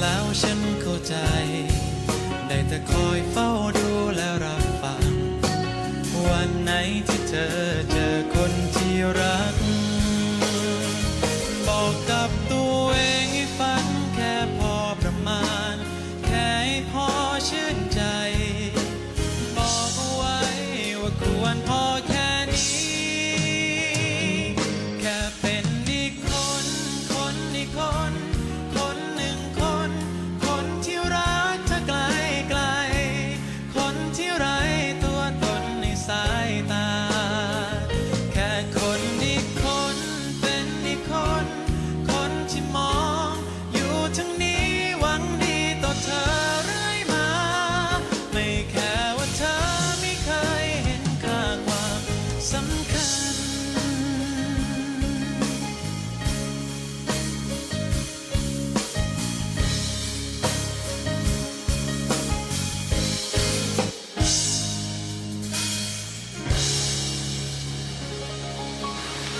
แล้วฉันเข้าใจ ได้แต่คอยเฝ้าดูและรับฟัง วันไหนที่เธอ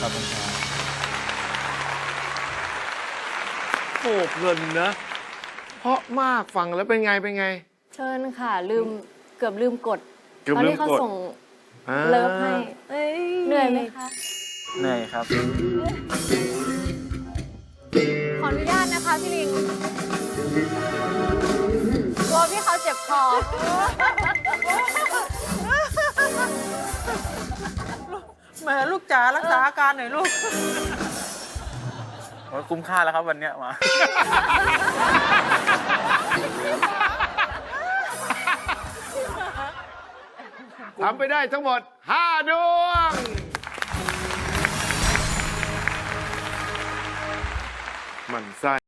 อบคุณครับโอ้เพลินนะ เพราะมากฟังแล้วเป็นไงเป็นไง เชิญค่ะ ลืมเกือบลืมกดเกือบตอนลืมที่เขากดส่งอ่าเลิฟให้เหนื่อยไหมคะ เหนื่อยครับ ขออนุญาตนะคะพี่ลิงกลัวพี่เขาเจ็บคอ แหมลูกจ๋ารักษาอาการหน่อยลูก โอ้ยคุ้มค่าแล้วครับวันเนี้ยมา ทำไปได้ทั้งหมด 5 ดวง มันไส้